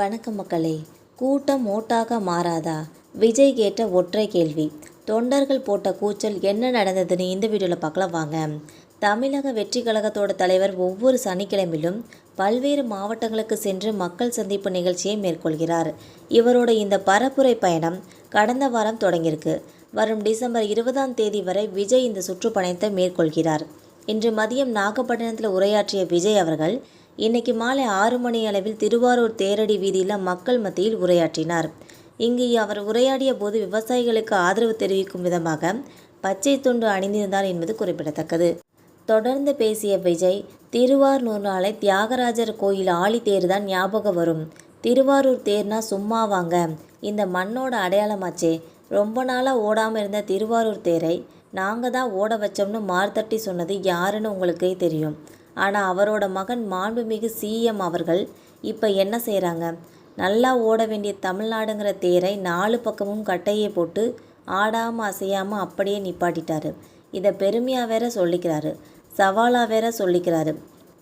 வணக்கம் மக்களே கூட்டம் ஓட்டாக மாறாதா? விஜய் கேட்ட ஒற்றை கேள்வி. தொண்டர்கள் போட்ட கூச்சல் என்ன நடந்ததுன்னு இந்த வீடியோவில் பார்க்கலாம் வாங்க. தமிழக வெற்றி கழகத்தோட தலைவர் ஒவ்வொரு சனிக்கிழமையிலும் பல்வேறு மாவட்டங்களுக்கு சென்று மக்கள் சந்திப்பு நிகழ்ச்சியை மேற்கொள்கிறார். இவரோட இந்த பரப்புரை பயணம் கடந்த வாரம் தொடங்கியிருக்கு. வரும் டிசம்பர் இருபதாம் தேதி வரை விஜய் இந்த சுற்றுப்பயணத்தை மேற்கொள்கிறார். இன்று மதியம் நாகப்பட்டினத்தில் உரையாற்றிய விஜய் அவர்கள் இன்னைக்கு மாலை ஆறு மணி அளவில் திருவாரூர் தேரடி வீதியில் மக்கள் மத்தியில் உரையாற்றினார். இங்கு அவர் உரையாடிய போது விவசாயிகளுக்கு ஆதரவு தெரிவிக்கும் விதமாக பச்சை துண்டு அணிந்திருந்தார் என்பது குறிப்பிடத்தக்கது. தொடர்ந்து பேசிய விஜய் திருவாரூர் நாளை தியாகராஜர் கோயில் ஆழி தேர் தான் ஞாபகம் வரும். திருவாரூர் தேர்னா சும்மா வாங்க. இந்த மண்ணோட அடையாளமாச்சே ரொம்ப நாளாக ஓடாமல் இருந்த திருவாரூர் தேரை நாங்கள் தான் ஓட வச்சோம்னு மார்த்தட்டி சொன்னது யாருன்னு உங்களுக்கே தெரியும். ஆனால் அவரோட மகன் மாண்புமிகு சிஎம் அவர்கள் இப்போ என்ன செய்கிறாங்க நல்லா ஓட வேண்டிய தமிழ்நாடுங்கிற தேரை நாலு பக்கமும் கட்டையை போட்டு ஆடாமல் அசையாமல் அப்படியே நிப்பாட்டிட்டாரு. இதை பெருமையாக வேற சொல்லிக்கிறாரு. சவாலாக வேற சொல்லிக்கிறாரு.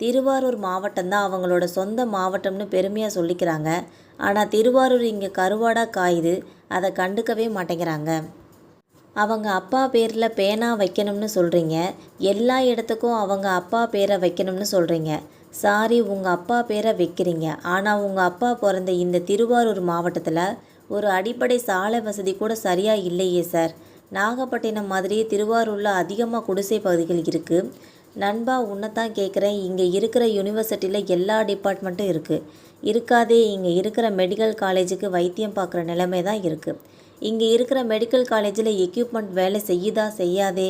திருவாரூர் மாவட்டம் தான் அவங்களோட சொந்த மாவட்டம்னு பெருமையாக சொல்லிக்கிறாங்க. ஆனால் திருவாரூர் இங்கே கருவாடாக காயுது. அதை கண்டுக்கவே மாட்டேங்கிறாங்க. அவங்க அப்பா பேரில் பேனா வைக்கணும்னு சொல்கிறீங்க எல்லா இடத்துக்கும் அவங்க அப்பா பேரை வைக்கணும்னு சொல்கிறீங்க சாரி உங்கள் அப்பா பேரை வைக்கிறீங்க. ஆனால் உங்கள் அப்பா பிறந்த இந்த திருவாரூர் மாவட்டத்தில் ஒரு அடிப்படை சாலை வசதி கூட சரியாக இல்லையே சார். நாகப்பட்டினம் மாதிரியே திருவாரூரில் அதிகமாக குடிசை பகுதிகள் இருக்குது நண்பா உன்னைத்தான் கேட்குறேன் இங்கே இருக்கிற யூனிவர்சிட்டியில் எல்லா டிபார்ட்மெண்ட்டும் இருக்குது இருக்காதே இங்கே இருக்கிற மெடிக்கல் காலேஜுக்கு வைத்தியம் பார்க்குற நிலைமை தான் இருக்குது இங்கே இருக்கிற மெடிக்கல் காலேஜில் எக்யூப்மெண்ட் வேலை செய்யுதா செய்யாதே?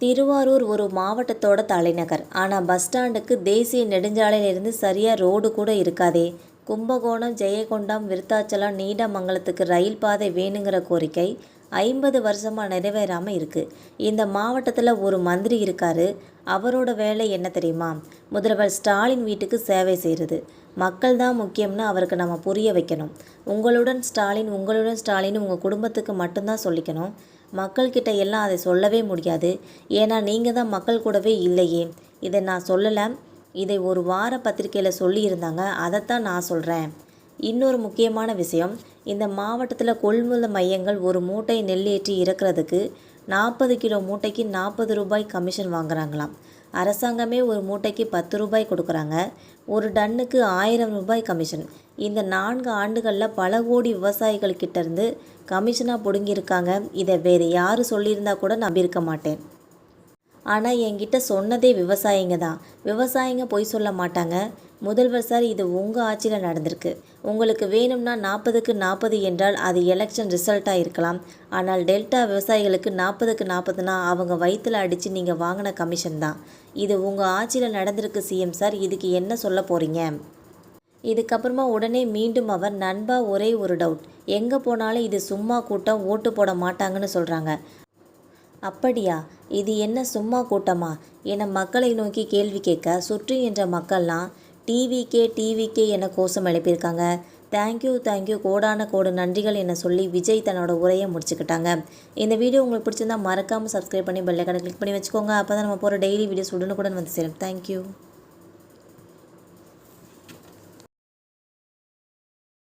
திருவாரூர் ஒரு மாவட்டத்தோட தலைநகர். ஆனால் பஸ் ஸ்டாண்டுக்கு தேசிய நெடுஞ்சாலையிலிருந்து சரியாக ரோடு கூட இருக்காதே. கும்பகோணம் ஜெயகொண்டம் விருத்தாச்சலம் நீடமங்கலத்துக்கு ரயில் பாதை வேணுங்கிற கோரிக்கை. ஐம்பது வருஷமாக நிறைவேறாமல் இருக்குது இந்த மாவட்டத்தில் ஒரு மந்திரி இருக்காரு. அவரோட வேலை என்ன தெரியுமா? முதல்வர் ஸ்டாலின் வீட்டுக்கு சேவை செய்கிறது மக்கள் தான் முக்கியம்னு அவருக்கு நம்ம புரிய வைக்கணும். உங்களுடன் ஸ்டாலின் உங்களுடன் ஸ்டாலின் உங்கள் குடும்பத்துக்கு மட்டும்தான் சொல்லிக்கணும். மக்கள்கிட்ட எல்லாம் அதை சொல்லவே முடியாது. ஏன்னா நீங்கள் தான் மக்கள் கூடவே இல்லையே. இதை நான் சொல்லலை. இதை ஒரு வார பத்திரிக்கையில் சொல்லியிருந்தாங்க. அதைத்தான் நான் சொல்கிறேன் இன்னொரு முக்கியமான விஷயம் இந்த மாவட்டத்தில் கொள்முதல் மையங்கள் ஒரு மூட்டை நெல் ஏற்றி இறக்குறதுக்கு நாற்பது கிலோ மூட்டைக்கு நாற்பது ரூபாய் கமிஷன் வாங்குறாங்களாம். அரசாங்கமே ஒரு மூட்டைக்கு பத்து ரூபாய் கொடுக்குறாங்க. ஒரு டன்னுக்கு ஆயிரம் ரூபாய் கமிஷன். இந்த நான்கு ஆண்டுகளில் பல கோடி விவசாயிகள் கிட்டேருந்து கமிஷனாக பிடுங்கியிருக்காங்க. இதை வேறு யார் சொல்லியிருந்தா கூட நம்பியிருக்க மாட்டேன். ஆனால் என்கிட்ட சொன்னதே விவசாயிங்க தான். விவசாயிங்க பொய் சொல்ல மாட்டாங்க. முதல்வர் சார் இது உங்கள் ஆட்சியில் நடந்திருக்கு. உங்களுக்கு வேணும்னா நாற்பதுக்கு நாற்பது என்றால் அது எலெக்ஷன் ரிசல்ட்டாக இருக்கலாம். ஆனால் டெல்டா விவசாயிகளுக்கு நாற்பதுக்கு நாற்பதுனா அவங்க வயிற்றில் அடித்து நீங்கள் வாங்கின கமிஷன் தான். இது உங்கள் ஆட்சியில் நடந்திருக்கு சிஎம் சார். இதுக்கு என்ன சொல்ல போகிறீங்க இதுக்கப்புறமா உடனே மீண்டும் அவர் நண்பா ஒரே ஒரு டவுட் எங்கே போனாலும் இது சும்மா கூட்டம் ஓட்டு போட மாட்டாங்கன்னு சொல்கிறாங்க அப்படியா? இது என்ன சும்மா கூட்டமா? என மக்களை நோக்கி கேள்வி கேட்க சுற்றி என்ற மக்கள்லாம் டிவிக்கே டிவிக்கே என கோஷம் எழுப்பியிருக்காங்க. தேங்க்யூ தேங்க்யூ கோடான கோடு நன்றிகள் என சொல்லி விஜய் தன்னோட உரையை முடிச்சுக்கிட்டாங்க. இந்த வீடியோ உங்களுக்கு பிடிச்சிருந்தா மறக்காமல் சப்ஸ்கிரைப் பண்ணி பெல்லைக்கான கிளிக் பண்ணி வச்சுக்கோங்க. அப்போ தான் நம்ம போகிற டெய்லி வீடியோஸ் உடனுக்குடன் வந்து சேரும். தேங்க்யூ